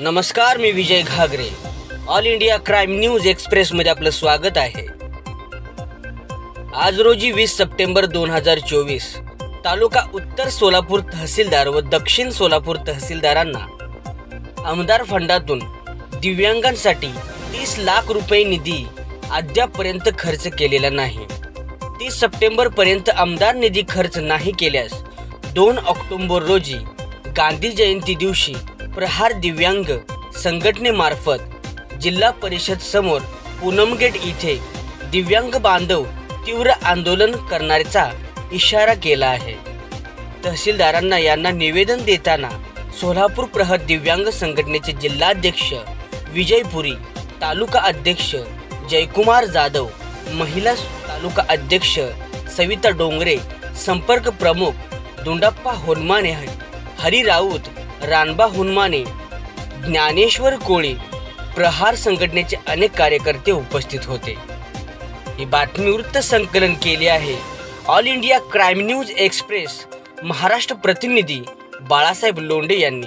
नमस्कार मी Vijay Ghagare. All India crime news एक्सप्रेसमध्ये आपलं स्वागत आहे. आज रोजी वीस सप्टेंबर दोन हजार चोवीस तालुका उत्तर सोलापूर तहसीलदार व दक्षिण सोलापूर तहसीलदारांना आमदार फंडातून दिव्यांगांसाठी तीस लाख रुपये निधी अद्यापपर्यंत खर्च केलेला नाही. तीस सप्टेंबर पर्यंत आमदार निधी खर्च नाही केल्यास दोन ऑक्टोंबर रोजी गांधी जयंती दिवशी प्रहार दिव्यांग संघटनेमार्फत जिल्हा परिषद समोर पूनमगेट इथे दिव्यांग बांधव तीव्र आंदोलन करण्याचा इशारा केला आहे. तहसीलदारांना यांना निवेदन देताना सोलापूर प्रहर दिव्यांग संघटनेचे जिल्हाध्यक्ष विजयपुरी तालुका अध्यक्ष जयकुमार जाधव महिला तालुका अध्यक्ष सविता डोंगरे संपर्क प्रमुख दुंडप्पा होनमाने हरी राऊत रानबा हुनमाने ज्ञानेश्वर कोळी प्रहार संघटनेचे अनेक कार्यकर्ते उपस्थित होते. ही बातमी वृत्त संकलन केली आहे. All India crime news express Maharashtra प्रतिनिधी बाळासाहेब लोंढे यांनी.